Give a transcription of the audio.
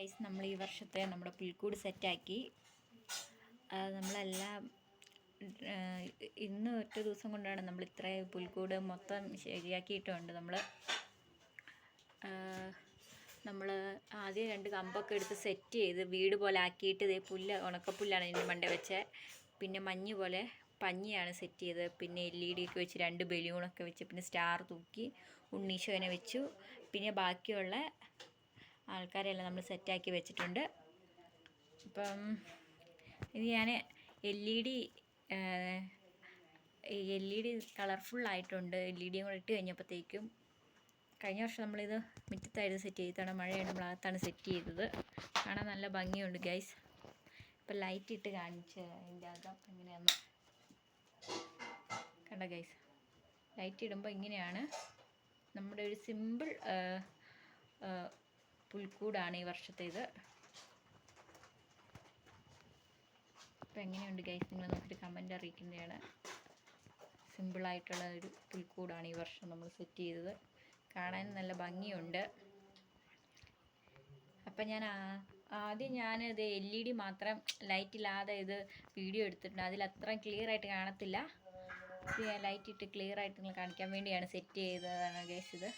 Guys നമ്മൾ ഈ വർഷത്തെ നമ്മുടെ പുൽക്കൂട് സെറ്റാക്കി. നമ്മളെല്ലാം ഇന്ന് ഒറ്റ ദിവസം കൊണ്ടാണ് നമ്മൾ ഇത്രയും പുൽക്കൂട് മൊത്തം ശരിയാക്കിയിട്ടുണ്ട്. നമ്മൾ നമ്മൾ ആദ്യം രണ്ട് കമ്പൊക്കെ എടുത്ത് സെറ്റ് ചെയ്ത് വീട് പോലെ ആക്കിയിട്ട് ഇതേ പുല്ല് ഉണക്കപ്പുല്ലാണ് ഇതിന്റെ മണ്ട വെച്ചത് പിന്നെ മഞ്ഞ് പോലെ പഞ്ഞിയാണ് സെറ്റ് ചെയ്തത്. പിന്നെ എൽ ഇ ഡി ഒക്കെ വെച്ച് രണ്ട് ബലൂണൊക്കെ വെച്ച് പിന്നെ സ്റ്റാർ തൂക്കി ഉണ്ണീശോനെ വെച്ചു. പിന്നെ ബാക്കിയുള്ള ആൾക്കാരെല്ലാം നമ്മൾ സെറ്റാക്കി വെച്ചിട്ടുണ്ട്. അപ്പം ഇത് ഞാൻ L E D L E D കളർഫുള്ളായിട്ടുണ്ട് L E ഡിയും കൂടെ ഇട്ട് കഴിഞ്ഞപ്പോഴത്തേക്കും കഴിഞ്ഞ വർഷം നമ്മളിത് മുറ്റത്തായിരുന്നു സെറ്റ് ചെയ്തതാണ്. മഴയാണ് നമ്മൾ അകത്താണ് സെറ്റ് ചെയ്തത്. കാണാൻ നല്ല ഭംഗിയുണ്ട് ഗൈസ് ഇപ്പം ലൈറ്റ് ഇട്ട് കാണിച്ച് അതിന്റെ അകം എങ്ങനെയാന്ന് കണ്ട ഗൈസ് ലൈറ്റ് ഇടുമ്പോൾ ഇങ്ങനെയാണ്. നമ്മുടെ ഒരു സിമ്പിൾ പുൽക്കൂടാണ് ഈ വർഷത്തേത് അപ്പോൾ എങ്ങനെയുണ്ട് ഗൈസ് നിങ്ങൾ നോക്കിയിട്ട് കമന്റ് അറിയിക്കുന്നതാണ്. സിമ്പിളായിട്ടുള്ള ഒരു പുൽക്കൂടാണ് ഈ വർഷം നമ്മൾ സെറ്റ് ചെയ്തത്. കാണാൻ നല്ല ഭംഗിയുണ്ട്. അപ്പം ഞാൻ ആദ്യം ഞാൻ ഇത് എൽ ഇ ഡി മാത്രം ലൈറ്റ് ഇല്ലാതെ ഇത് വീഡിയോ എടുത്തിട്ടുണ്ട്. അതിൽ അത്ര ക്ലിയർ ആയിട്ട് കാണത്തില്ല. ലൈറ്റ് ഇട്ട് ക്ലിയർ ആയിട്ട് നിങ്ങൾ കാണിക്കാൻ വേണ്ടിയാണ് സെറ്റ് ചെയ്തതാണ് ഗൈസ് ഇത്.